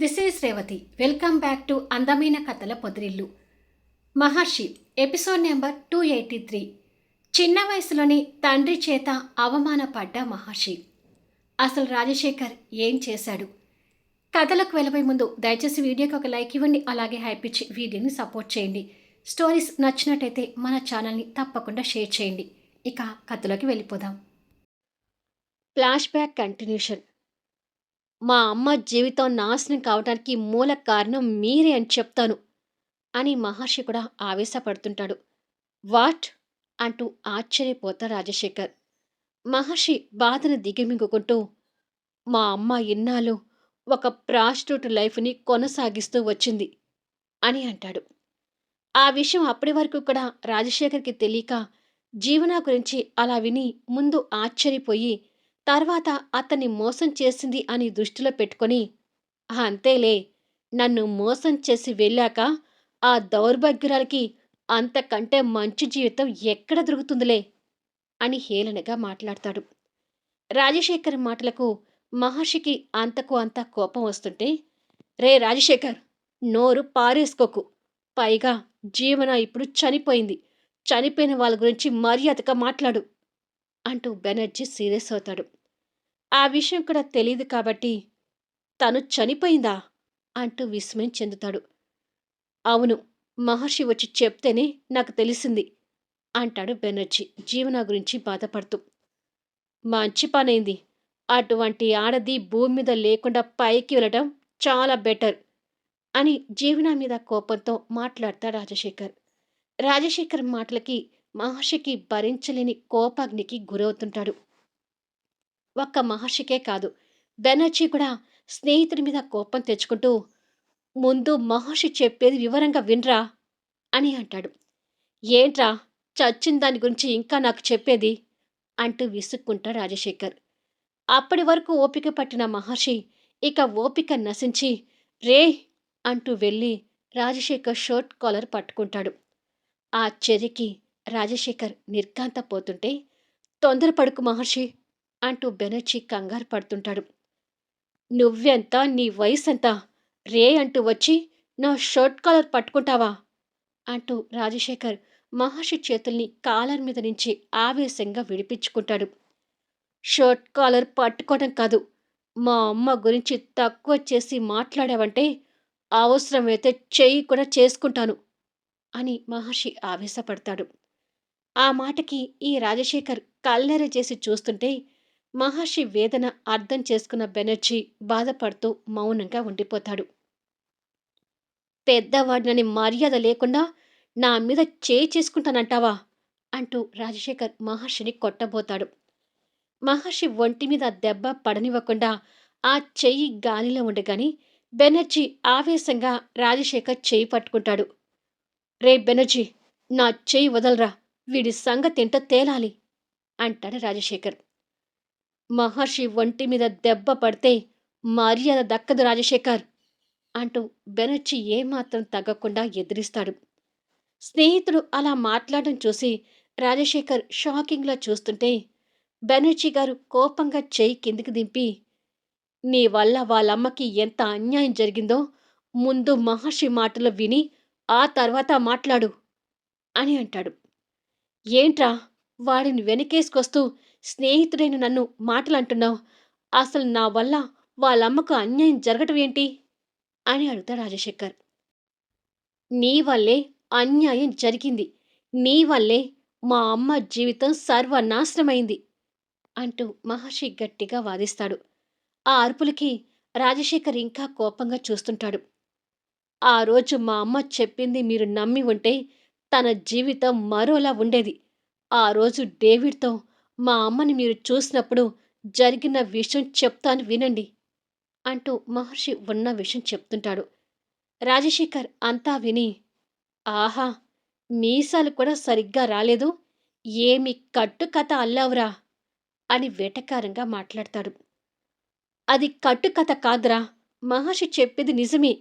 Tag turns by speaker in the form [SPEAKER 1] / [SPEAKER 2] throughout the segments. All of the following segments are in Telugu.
[SPEAKER 1] This is Revathi welcome back to అందమైన కథల పొదిరిల్లు Maharshi episode number two eighty three చిన్న వయసులోని తండ్రి చేత అవమానపడ్డ మహర్షి. అసలు రాజశేఖర్ ఏం చేశాడు? కథలకు వెళ్ళబోయే ముందు దయచేసి వీడియోకి ఒక లైక్ ఇవ్వండి అలాగే హైపిచ్చి వీడియోని సపోర్ట్ చేయండి. స్టోరీస్ నచ్చినట్టయితే మన ఛానల్ని తప్పకుండా షేర్ చేయండి. ఇక కథలోకి వెళ్ళిపోదాం. Flashback continuation. మా అమ్మ జీవితం నాశనం కావడానికి మూల కారణం మీరే అని చెప్తాను అని మహర్షి కూడా ఆవేశపడుతుంటాడు. వాట్? అంటూ ఆశ్చర్యపోతా రాజశేఖర్. మహర్షి బాధను దిగిమింగుకుంటూ మా అమ్మ ఇన్నాళ్ళు ఒక ప్రాస్టిట్యూట్ లైఫ్ని కొనసాగిస్తూ వచ్చింది అని అంటాడు. ఆ విషయం అప్పటి వరకు కూడా రాజశేఖర్కి తెలియక జీవన గురించి అలా విని ముందు ఆశ్చర్యపోయి తర్వాత అతన్ని మోసం చేసింది అని దృష్టిలో పెట్టుకొని అంతేలే నన్ను మోసం చేసి వెళ్ళాక ఆ దౌర్భాగ్యురాలకి అంతకంటే మంచి జీవితం ఎక్కడ దొరుకుతుందిలే? అని హేళనగా మాట్లాడతాడు. రాజశేఖర్ మాటలకు మహర్షికి అంతకు అంత కోపం వస్తుంటే రే రాజశేఖర్ నోరు పారేసుకోకు. పైగా జీవన ఇప్పుడు చనిపోయింది. చనిపోయిన వాళ్ళ గురించి మర్యాదగా మాట్లాడు. అంటూ బెనర్జీ సీరియస్ అవుతాడు. ఆ విషయం కూడా తెలియదు కాబట్టి తను చనిపోయిందా అంటూ విస్మయం చెందుతాడు. అవును మహర్షి వచ్చి చెప్తేనే నాకు తెలిసింది అంటాడు బెనర్జీ జీవన గురించి బాధపడుతూ. మంచి పనైంది. అటువంటి ఆడది భూమి మీద లేకుండా పైకి వెళ్ళడం చాలా బెటర్ అని జీవన మీద కోపంతో మాట్లాడతాడు రాజశేఖర్. రాజశేఖర్ మాటలకి మహర్షికి భరించలేని కోపాగ్నికి గురవుతుంటాడు. ఒక్క మహర్షికే కాదు బెనర్జీ కూడా స్నేహితుడి మీద కోపం తెచ్చుకుంటూ ముందు మహర్షి చెప్పేది వివరంగా వినరా అని అంటాడు. ఏంట్రా చచ్చిన దాని గురించి ఇంకా నాకు చెప్పేది? అంటూ విసుక్కుంటాడు రాజశేఖర్. అప్పటి వరకు ఓపిక పట్టిన మహర్షి ఇక ఓపిక నశించి రే అంటూ వెళ్ళి రాజశేఖర్ షర్ట్ కాలర్ పట్టుకుంటాడు. ఆ చెరికి రాజశేఖర్ నిర్ఘాంతపోతుంటే తొందరపడుకు మహర్షి అంటూ బెనర్జీ కంగారు పడుతుంటాడు. నువ్వెంత నీ వయసు ఎంత రే అంటూ వచ్చి నా షర్ట్ కాలర్ పట్టుకుంటావా? అంటూ రాజశేఖర్ మహర్షి చేతుల్ని కాలర్ మీద నుంచి ఆవేశంగా విడిపించుకుంటాడు. షర్ట్ కాలర్ పట్టుకోవడం కాదు. మా అమ్మ గురించి తక్కువ చేసి మాట్లాడావంటే అవసరమైతే చెయ్యి కూడా చేసుకుంటాను అని మహర్షి ఆవేశపడతాడు. ఆ మాటకి ఈ రాజశేఖర్ కల్లెర చేసి చూస్తుంటే మహర్షి వేదన అర్థం చేసుకున్న బెనర్జీ బాధపడుతూ మౌనంగా ఉండిపోతాడు. పెద్దవాడినని మర్యాద లేకుండా నా మీద చేయి చేసుకుంటానంటావా? అంటూ రాజశేఖర్ మహర్షిని కొట్టబోతాడు. మహర్షి ఒంటి మీద దెబ్బ పడనివ్వకుండా ఆ చెయ్యి గాలిలో ఉండగాని బెనర్జీ ఆవేశంగా రాజశేఖర్ చేయి పట్టుకుంటాడు. రే బెనర్జీ నా చెయ్యి వదలరా. వీడి సంగతి ఏంటో తేలాలి అంటాడు రాజశేఖర్. మహర్షి ఒంటి మీద దెబ్బ పడితే మర్యాద దక్కదు రాజశేఖర్ అంటూ బెనర్జీ ఏమాత్రం తగ్గకుండా ఎదిరిస్తాడు. స్నేహితుడు అలా మాట్లాడడం చూసి రాజశేఖర్ షాకింగ్లో చూస్తుంటే బెనర్జీ గారు కోపంగా చేయి కిందికి దింపి నీ వల్ల వాళ్ళమ్మకి ఎంత అన్యాయం జరిగిందో ముందు మహర్షి మాటలు విని ఆ తర్వాత మాట్లాడు అని అంటాడు. ఏంట్రా? వాడిని వెనకేసుకొస్తూ స్నేహితుడైన నన్ను మాటలంటున్నావు. అసలు నా వల్ల వాళ్ళమ్మకు అన్యాయం జరగటం ఏంటి అని అడుగుతాడు రాజశేఖర్. నీ వల్లే అన్యాయం జరిగింది. నీ వల్లే మా అమ్మ జీవితం సర్వనాశనమైంది అంటూ మహర్షి గట్టిగా వాదిస్తాడు. ఆ అరుపులకి రాజశేఖర్ ఇంకా కోపంగా చూస్తుంటాడు. ఆ రోజు మా అమ్మ చెప్పింది మీరు నమ్మి ఉంటే తన జీవితం మరోలా ఉండేది. ఆ రోజు డేవిడ్తో మా అమ్మని మీరు చూసినప్పుడు జరిగిన విషయం చెప్తాను వినండి అంటూ మహర్షి ఉన్న విషయం చెప్తుంటాడు. రాజశేఖర్ అంతా విని ఆహా మీసాలు కూడా సరిగ్గా రాలేదు. ఏమి కట్టుకథ అల్లావురా అని వెటకారంగా మాట్లాడతాడు. అది కట్టుకథ కాదురా మహర్షి చెప్పేది నిజమే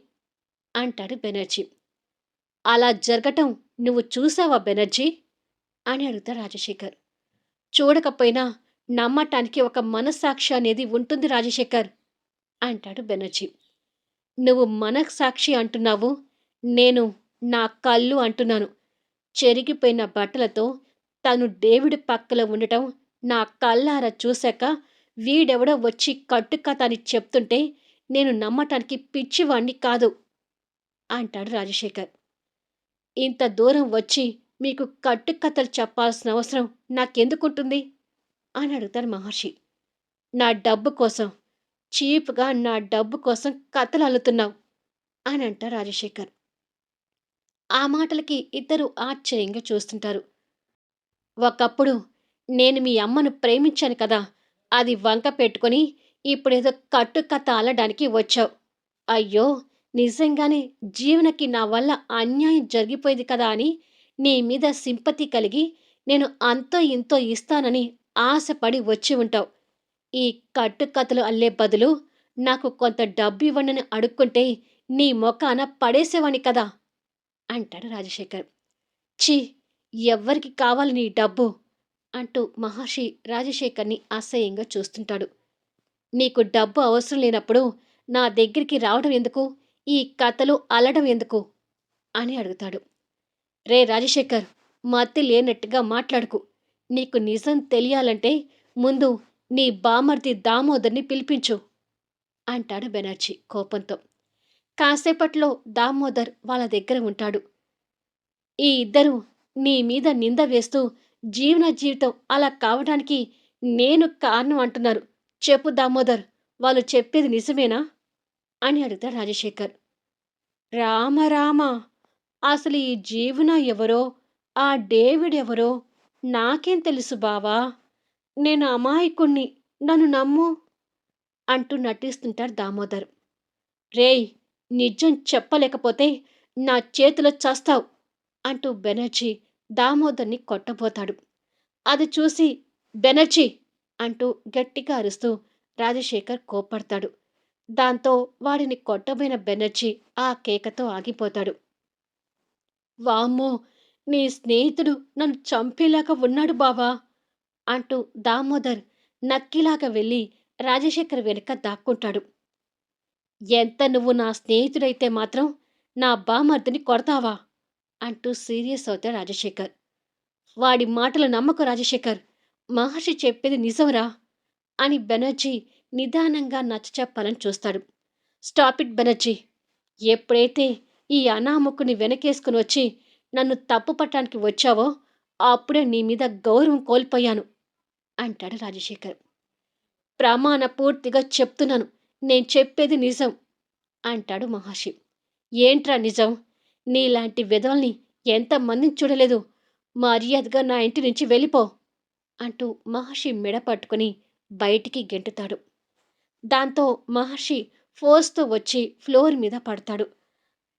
[SPEAKER 1] అంటాడు బెనర్జీ. అలా జరగటం నువ్వు చూసావా బెనర్జీ? అని అడుగుతా రాజశేఖర్. చూడకపోయినా నమ్మటానికి ఒక మనస్సాక్షి అనేది ఉంటుంది రాజశేఖర్ అంటాడు బెనర్జీ. నువ్వు మనస్సాక్షి అంటున్నావు నేను నా కళ్ళు అంటున్నాను. చెరిగిపోయిన బట్టలతో తను డేవిడ్ పక్కలో ఉండటం నా కళ్ళారా చూశాక వీడెవడో వచ్చి కట్టుకథ అని చెప్తుంటే నేను నమ్మటానికి పిచ్చివాణ్ణి కాదు అంటాడు రాజశేఖర్. ఇంత దూరం వచ్చి మీకు కట్టుకథలు చెప్పాల్సిన అవసరం నాకెందుకుంటుంది? అని అడుగుతారు మహర్షి. నా డబ్బు కోసం చీప్గా నా డబ్బు కోసం కథలు అల్లుతున్నావు అని అంటారు రాజశేఖర్. ఆ మాటలకి ఇద్దరు ఆశ్చర్యంగా చూస్తుంటారు. ఒకప్పుడు నేను మీ అమ్మను ప్రేమించాను కదా అది వంక పెట్టుకొని ఇప్పుడేదో కట్టు కథ అల్లడానికి వచ్చావు. అయ్యో నిజంగానే జీవనకి నా వల్ల అన్యాయం జరిగిపోయింది కదా అని నీ మీద సింపతి కలిగి నేను అంతో ఇంతో ఇస్తానని ఆశపడి వచ్చి ఉంటావు. ఈ కట్టుకథలు అల్లే బదులు నాకు కొంత డబ్బు ఇవ్వండి అడుక్కుంటే నీ మొఖాన పడేసేవాణ్ణి కదా! అంటాడు రాజశేఖర్. ఛీ! ఎవ్వరికి కావాలి నీ డబ్బు! అంటూ మహర్షి రాజశేఖర్ని అసహ్యంగా చూస్తుంటాడు. నీకు డబ్బు అవసరం లేనప్పుడు నా దగ్గరికి రావడం ఎందుకు? ఈ కథలు అల్లడం ఎందుకు? అని అడుగుతాడు. రే రాజశేఖర్ మత్తి లేనట్టుగా మాట్లాడుకు. నీకు నిజం తెలియాలంటే ముందు నీ బామర్ది దామోదర్ని పిలిపించు అంటాడు బెనర్జీ కోపంతో. కాసేపట్లో దామోదర్ వాళ్ళ దగ్గర ఉంటాడు. ఈ ఇద్దరు నీ మీద నింద వేస్తూ జీవన జీవితం అలా కావడానికి నేను కారణం అంటున్నారు. చెప్పు దామోదర్ వాళ్ళు చెప్పేది నిజమేనా? అని అడుగుతాడు రాజశేఖర్. రామ రామ అసలు ఈ జీవన ఎవరో ఆ డేవిడ్ ఎవరో నాకేం తెలుసు బావా? నేను అమాయకుణ్ణి నన్ను నమ్ము అంటూ నటిస్తుంటాడు దామోదర్. రేయ్ నిజం చెప్పలేకపోతే నా చేతిలో చస్తావు అంటూ బెనర్జీ దామోదర్ని కొట్టబోతాడు. అది చూసి బెనర్జీ అంటూ గట్టిగా అరుస్తూ రాజశేఖర్ కోప్పడతాడు. దాంతో వాడిని కొట్టబోయిన బెనర్జీ ఆ కేకతో ఆగిపోతాడు. వామ్మో నీ స్నేహితుడు నన్ను చంపేలాగా ఉన్నాడు బావా అంటూ దామోదర్ నక్కిలాగా వెళ్ళి రాజశేఖర్ వెనుక దాక్కుంటాడు. ఎంత నువ్వు నా స్నేహితుడైతే మాత్రం నా బామర్దిని కొడతావా అంటూ సీరియస్ అవుతాడు రాజశేఖర్. వాడి మాటలు నమ్మకు రాజశేఖర్ మహర్షి చెప్పేది నిజంరా అని బెనర్జీ నిదానంగా నచ్చ చెప్పాలని చూస్తాడు. Stop it Banerjee. ఎప్పుడైతే ఈ అనామకుని వెనకేసుకుని వచ్చి నన్ను తప్పు పట్టడానికి వచ్చావో అప్పుడే నీ మీద గౌరవం కోల్పోయాను అంటాడు రాజశేఖర్. ప్రమాణ పూర్తిగా చెప్తున్నాను నేను చెప్పేది నిజం అంటాడు మహర్షి. ఏంట్రా నిజం? నీలాంటి విధవల్ని ఎంతమందిని చూడలేదు? మర్యాదగా నా ఇంటి నుంచి వెళ్ళిపో అంటూ మహర్షి మెడ పట్టుకుని బయటికి గెంటుతాడు. దాంతో మహర్షి ఫోర్స్తో వచ్చి ఫ్లోర్ మీద పడతాడు.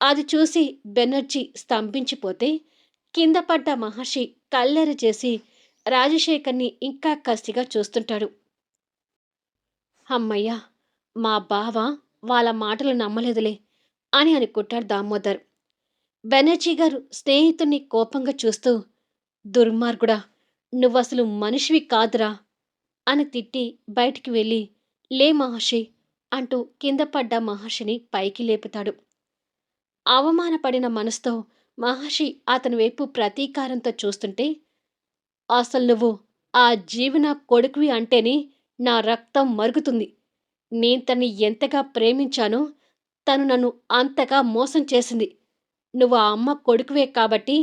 [SPEAKER 1] అది చూసి బెనర్జీ స్తంభించిపోతే కింద పడ్డ మహర్షి కల్లెర చేసి రాజశేఖర్ని ఇంకా కసిగా చూస్తుంటాడు. అమ్మయ్యా మా బావ వాళ్ళ మాటలు నమ్మలేదులే అని అనుకుంటాడు దామోదర్. బెనర్జీ గారు స్నేహితుణ్ణి కోపంగా చూస్తూ దుర్మార్గుడా నువ్వసలు మనిషివి కాదురా అని తిట్టి బయటికి వెళ్ళి లే మహర్షి అంటూ కింద పడ్డ మహర్షిని పైకి లేపుతాడు. అవమానపడిన మనసుతో మహర్షి అతని వైపు ప్రతీకారంతో చూస్తుంటే అసలు నువ్వు ఆ జీవన కొడుకువి అంటేనే నా రక్తం మరుగుతుంది. నేను తన్ని ఎంతగా ప్రేమించానో తను నన్ను అంతగా మోసం చేసింది. నువ్వు ఆ అమ్మ కొడుకువే కాబట్టి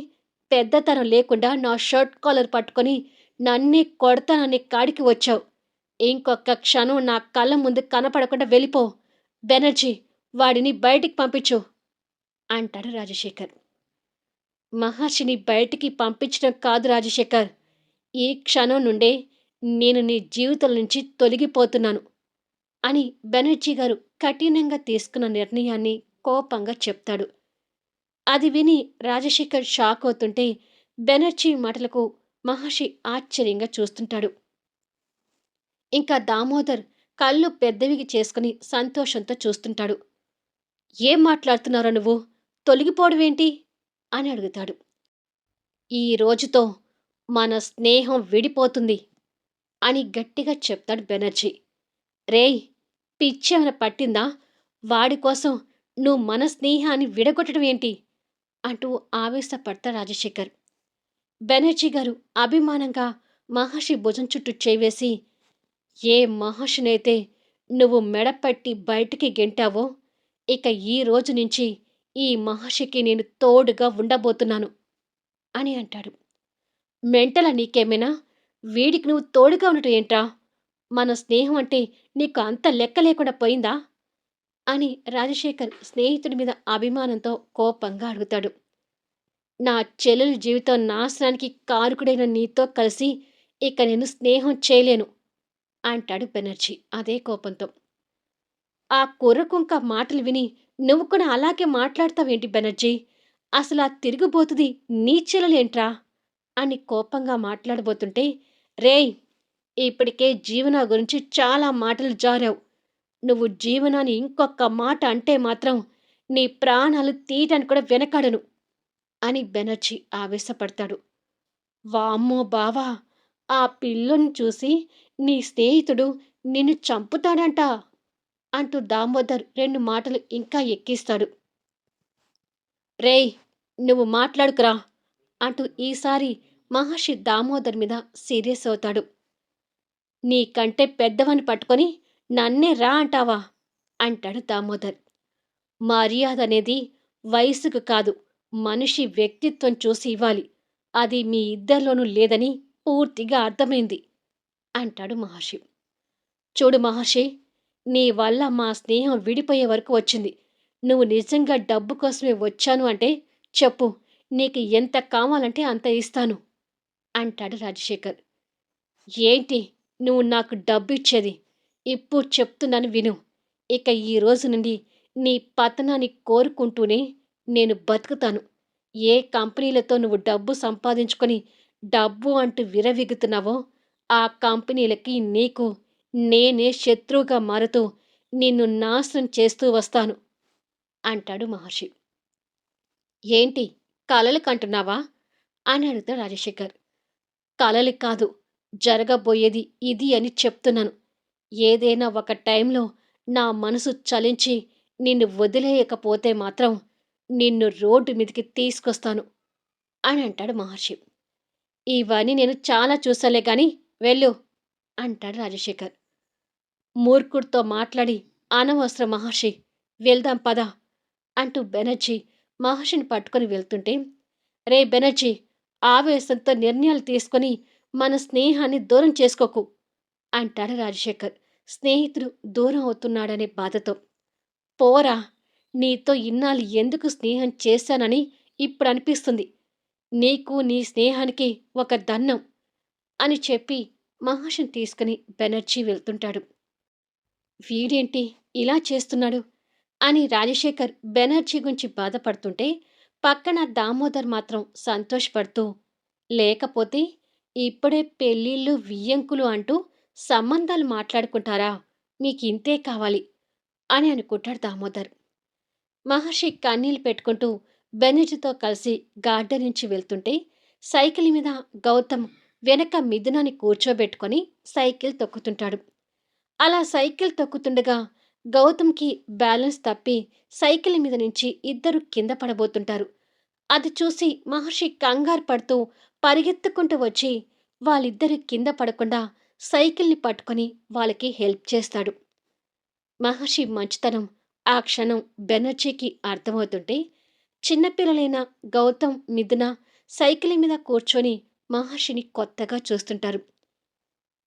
[SPEAKER 1] పెద్దతనం లేకుండా నా షర్ట్ కాలర్ పట్టుకొని నన్నే కొడతానని కాడికి వచ్చావు. ఇంకొక క్షణం నా కళ్ళ ముందు కనపడకుండా వెళ్ళిపో. బెనర్జీ వాడిని బయటికి పంపించు అంటాడు రాజశేఖర్. మహర్షిని బయటికి పంపించడం కాదు రాజశేఖర్. ఈ క్షణం నుండే నేను నీ జీవితం నుంచి తొలగిపోతున్నాను అని బెనర్జీ గారు కఠినంగా తీసుకున్న నిర్ణయాన్ని కోపంగా చెప్తాడు. అది విని రాజశేఖర్ షాక్ అవుతుంటే బెనర్జీ మాటలకు మహర్షి ఆశ్చర్యంగా చూస్తుంటాడు. ఇంకా దామోదర్ కళ్ళు పెద్దవిగి చేసుకుని సంతోషంతో చూస్తుంటాడు. ఏం మాట్లాడుతున్నారో నువ్వు? తొలగిపోవడమేంటి? అని అడుగుతాడు. ఈ రోజుతో మన స్నేహం విడిపోతుంది అని గట్టిగా చెప్తాడు బెనర్జీ. రేయ్ పిచ్చేమైనా పట్టిందా? వాడి కోసం నువ్వు మన స్నేహాన్ని విడగొట్టడం ఏంటి అంటూ ఆవేశపడతా రాజశేఖర్. బెనర్జీ గారు అభిమానంగా మహర్షి భుజం చుట్టూ చేవేసి ఏ మహర్షినైతే నువ్వు మెడపట్టి బయటికి గెంటావో ఇక ఈ రోజు నుంచి ఈ మహర్షికి నేను తోడుగా ఉండబోతున్నాను అని అంటాడు. మెంటల నీకేమైనా? వీడికి నువ్వు తోడుగా ఉండటం ఏంట్రా? మన స్నేహం అంటే నీకు అంత లెక్క లేకుండా పోయిందా? అని రాజశేఖర్ స్నేహితుడి మీద అభిమానంతో కోపంగా అడుగుతాడు. నా చెల్లెలు జీవితం నాశనానికి కారుకుడైన నీతో కలిసి ఇక నేను స్నేహం చేయలేను. అంటాడు బెనర్జీ అదే కోపంతో. ఆ కుర్రకుంక మాటలు విని నువ్వు కూడా అలాగే మాట్లాడతావేంటి బెనర్జీ? అసలు ఆ తిరిగిపోతుంది నీ చెల్లెలేంట్రా? అని కోపంగా మాట్లాడబోతుంటే రేయ్ ఇప్పటికే జీవన గురించి చాలా మాటలు జారావు. నువ్వు జీవనాన్ని ఇంకొక మాట అంటే మాత్రం నీ ప్రాణాలు తీయటానికి కూడా వెనకాడను అని బెనర్జీ ఆవేశపడతాడు. వామ్మో బావా ఆ పిల్లని చూసి నీ స్నేహితుడు నిన్ను చంపుతాడంట అంటూ దామోదర్ రెండు మాటలు ఇంకా ఎక్కిస్తాడు. రేయ్ నువ్వు మాట్లాడుకురా అంటూ ఈసారి మహర్షి దామోదర్ మీద సీరియస్ అవుతాడు. నీకంటే పెద్దవని పట్టుకొని నన్నే రా అంటావా? అంటాడు దామోదర్. మర్యాద అనేది వయసుకు కాదు మనిషి వ్యక్తిత్వం చూసి ఇవ్వాలి. అది మీ ఇద్దరిలోనూ లేదని పూర్తిగా అర్థమైంది. అంటాడు మహర్షి. చూడు మహర్షి నీ వల్ల మా స్నేహం విడిపోయే వరకు వచ్చింది. నువ్వు నిజంగా డబ్బు కోసమే వచ్చాను అంటే చెప్పు నీకు ఎంత కావాలంటే అంత ఇస్తాను అంటాడు రాజశేఖర్. ఏంటి నువ్వు నాకు డబ్బు ఇచ్చేది ఇప్పుడు చెప్తున్నాను విను. ఇక ఈ రోజు నుండి నీ పతనాన్ని కోరుకుంటూనే నేను బతుకుతాను. ఏ కంపెనీలతో నువ్వు డబ్బు సంపాదించుకొని డబ్బు అంటూ విరవిగుతున్నావో ఆ కంపెనీలకి నీకు నేనే శత్రువుగా మారుతూ నిన్ను నాశనం చేస్తూ వస్తాను అంటాడు మహర్షి. ఏంటి కలలు కంటున్నావా? అని అడుగుతాడు రాజశేఖర్. కలలు కాదు జరగబోయేది ఇది అని చెప్తున్నాను. ఏదైనా ఒక టైంలో నా మనసు చలించి నిన్ను వదిలేయకపోతే మాత్రం నిన్ను రోడ్డు మీదకి తీసుకొస్తాను అని అంటాడు మహర్షి. ఇవన్నీ నేను చాలా చూసాలే కానీ వెళ్ళు అంటాడు రాజశేఖర్. మూర్ఖుడితో మాట్లాడి అనవసర మహర్షి వెళ్దాం పద అంటూ బెనర్జీ మహర్షిని పట్టుకొని వెళ్తుంటే రే బెనర్జీ ఆవేశంతో నిర్ణయాలు తీసుకొని మన స్నేహాన్ని దూరం చేసుకోకు అంటాడు రాజశేఖర్. స్నేహితుడు దూరం అవుతున్నాడనే బాధతో. పోరా నీతో ఇన్నాళ్ళు ఎందుకు స్నేహం చేశానని ఇప్పుడు అనిపిస్తుంది. నీకు నీ స్నేహానికి ఒక దన్నం అని చెప్పి మహర్షిని తీసుకుని బెనర్జీ వెళ్తుంటాడు. వీడేంటి ఇలా చేస్తున్నాడు? అని రాజశేఖర్ బెనర్జీ గురించి బాధపడుతుంటే పక్కన దామోదర్ మాత్రం సంతోషపడుతూ లేకపోతే ఇప్పుడే పెళ్ళిళ్ళు వియ్యంకులు అంటూ సంబంధాలు మాట్లాడుకుంటారా? మీకు ఇంతే కావాలి అని అనుకుంటాడు దామోదర్. మహర్షి కన్నీళ్ళు పెట్టుకుంటూ బెనర్జీతో కలిసి గార్డెన్ నుంచి వెళ్తుంటే సైకిల్ మీద గౌతమ్ వెనక మిథునాన్ని కూర్చోబెట్టుకొని సైకిల్ తొక్కుతుంటాడు. అలా సైకిల్ తొక్కుతుండగా గౌతమ్కి బ్యాలెన్స్ తప్పి సైకిల్ మీద నుంచి ఇద్దరు కింద పడబోతుంటారు. అది చూసి మహర్షి కంగారు పడుతూ పరిగెత్తుకుంటూ వచ్చి వాళ్ళిద్దరు కింద పడకుండా సైకిల్ని పట్టుకొని వాళ్ళకి హెల్ప్ చేస్తాడు. మహర్షి మంచితనం ఆ క్షణం బెనర్జీకి అర్థమవుతుంటే చిన్నపిల్లలైన గౌతమ్ మిథున సైకిల్ మీద కూర్చొని మహర్షిని కొత్తగా చూస్తుంటారు.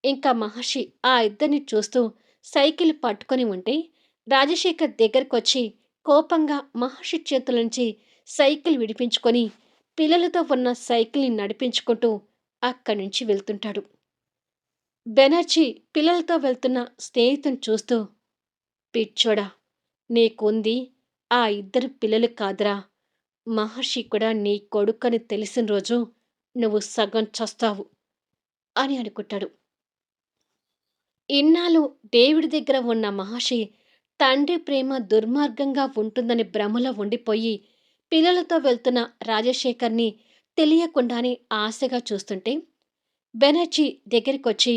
[SPEAKER 1] ఇంకా మహర్షి ఆ ఇద్దరిని చూస్తూ సైకిల్ పట్టుకొని ఉంటే రాజశేఖర్ దగ్గరకొచ్చి కోపంగా మహర్షి చేతుల నుంచి సైకిల్ విడిపించుకొని పిల్లలతో ఉన్న సైకిల్ని నడిపించుకుంటూ అక్కడి నుంచి వెళ్తుంటాడు. బెనర్జీ పిల్లలతో వెళ్తున్న స్నేహితుని చూస్తూ పిచ్చోడా నీకుంది ఆ ఇద్దరు పిల్లలు కాదురా. మహర్షి కూడా నీ కొడుకని తెలిసిన రోజు నువ్వు సగం చస్తావు అని అనుకుంటాడు ఇన్నాళ్ళు దేవుడి దగ్గర ఉన్న మహర్షి తండ్రి ప్రేమ దుర్మార్గంగా ఉంటుందని భ్రమలో ఉండిపోయి పిల్లలతో వెళ్తున్న రాజశేఖర్ని తెలియకుండానే ఆశగా చూస్తుంటే బెనర్జీ దగ్గరికొచ్చి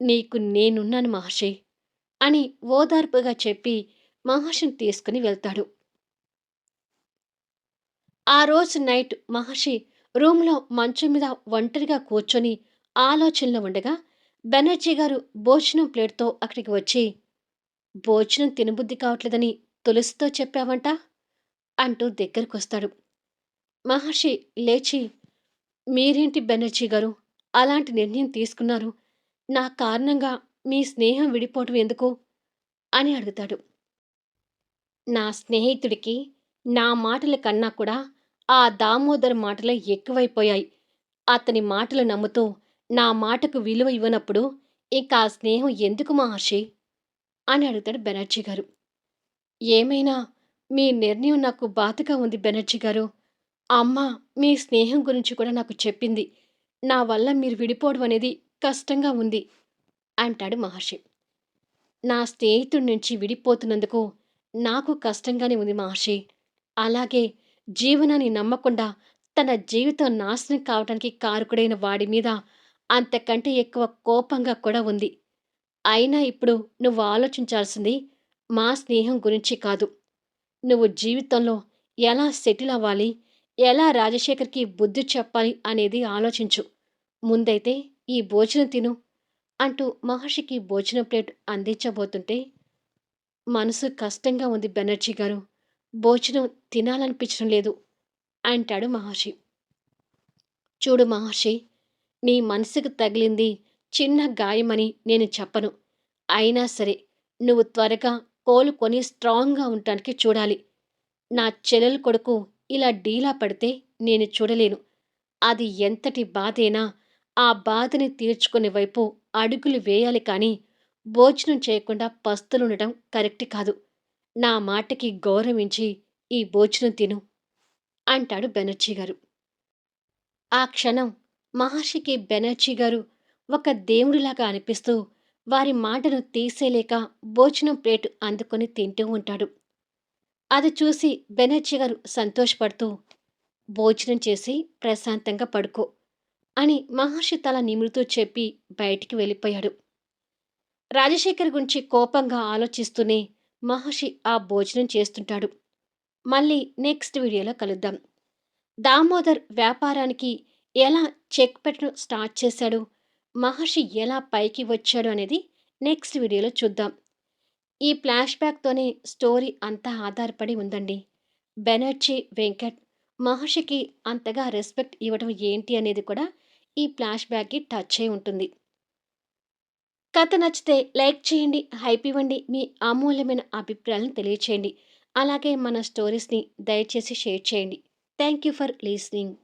[SPEAKER 1] నీకు నేనున్నాను మహర్షి అని ఓదార్పుగా చెప్పి మహర్షిని తీసుకుని వెళ్తాడు. ఆ రోజు నైట్ మహర్షి రూమ్లో మంచం మీద ఒంటరిగా కూర్చొని ఆలోచనలో ఉండగా బెనర్జీ గారు భోజనం ప్లేట్తో అక్కడికి వచ్చి భోజనం తినబుద్ధి కావట్లేదని తులసితో చెప్పావంట? అంటూ దగ్గరకొస్తాడు. మహర్షి లేచి మీరేంటి బెనర్జీ గారు? అలాంటి నిర్ణయం తీసుకున్నారు. నా కారణంగా మీ స్నేహం విడిపోవటం ఎందుకు? అని అడుగుతాడు. నా స్నేహితుడికి నా మాటల కన్నా కూడా ఆ దామోదర్ మాటలే ఎక్కువైపోయాయి. అతని మాటలు నమ్ముతూ నా మాటకు విలువ ఇవ్వనప్పుడు ఇక ఆ స్నేహం ఎందుకు మహర్షి? అని అడుగుతాడు బెనర్జీ గారు. ఏమైనా? మీ నిర్ణయం నాకు బాధగా ఉంది బెనర్జీ గారు. అమ్మ మీ స్నేహం గురించి కూడా నాకు చెప్పింది. నా వల్ల మీరు విడిపోవడం అనేది కష్టంగా ఉంది అంటాడు మహర్షి. నా స్నేహితుడి నుంచి విడిపోతున్నందుకు నాకు కష్టంగానే ఉంది మహర్షి. అలాగే జీవనాన్ని నమ్మకుండా తన జీవితం నాశనం కావడానికి కారుకుడైన వాడి మీద అంతకంటే ఎక్కువ కోపంగా కూడా ఉంది. అయినా ఇప్పుడు నువ్వు ఆలోచించాల్సింది మా స్నేహం గురించి కాదు. నువ్వు జీవితంలో ఎలా సెటిల్ అవ్వాలి ఎలా రాజశేఖర్కి బుద్ధి చెప్పాలి అనేది ఆలోచించు. ముందైతే ఈ భోజనం తిను అంటూ మహర్షికి భోజనం ప్లేట్ అందించబోతుంటే మనసు కష్టంగా ఉంది బెనర్జీ గారు. భోజనం తినాలనిపించడం లేదు అంటాడు మహర్షి. చూడు మహర్షి నీ మనసుకు తగిలింది చిన్న గాయమని నేను చెప్పను. అయినా సరే నువ్వు త్వరగా కోలుకొని స్ట్రాంగ్గా ఉండటానికి చూడాలి. నా చెల్లెలు కొడుకు ఇలా డీలా పడితే నేను చూడలేను. అది ఎంతటి బాధైనా ఆ బాధని తీర్చుకునే వైపు అడుగులు వేయాలి కానీ భోజనం చేయకుండా పస్తులుండటం కరెక్ట్ కాదు. నా మాటకి గౌరవించి ఈ భోజనం తిను అంటాడు బెనర్జీ గారు. ఆ క్షణం మహర్షికి బెనర్జీ గారు ఒక దేవుడిలాగా అనిపిస్తూ వారి మాటను తీసేలేక భోజనం ప్లేటు అందుకొని తింటూ ఉంటాడు. అది చూసి బెనర్జీ గారు సంతోషపడుతూ భోజనం చేసి ప్రశాంతంగా పడుకో అని మహర్షి తల నిమురుతూ చెప్పి బయటికి వెళ్ళిపోయాడు. రాజశేఖర్ గురించి కోపంగా ఆలోచిస్తూనే మహర్షి ఆ భోజనం చేస్తుంటాడు. మళ్ళీ నెక్స్ట్ వీడియోలో కలుద్దాం. దామోదర్ వ్యాపారానికి ఎలా చెక్ పెట్టడం స్టార్ట్ చేశాడు? మహర్షి ఎలా పైకి వచ్చాడు అనేది నెక్స్ట్ వీడియోలో చూద్దాం. ఈ ఫ్లాష్ బ్యాక్తోనే స్టోరీ అంతా ఆధారపడి ఉందండి. బెనర్జీ వెంకట్ మహర్షికి అంతగా రెస్పెక్ట్ ఇవ్వడం ఏంటి అనేది కూడా ఈ ఫ్లాష్ బ్యాక్కి టచ్ అయి ఉంటుంది. కథ నచ్చితే లైక్ చేయండి హైప్ ఇవ్వండి మీ అమూల్యమైన అభిప్రాయాలను తెలియచేయండి. అలాగే మన స్టోరీస్ని దయచేసి షేర్ చేయండి. Thank you for listening.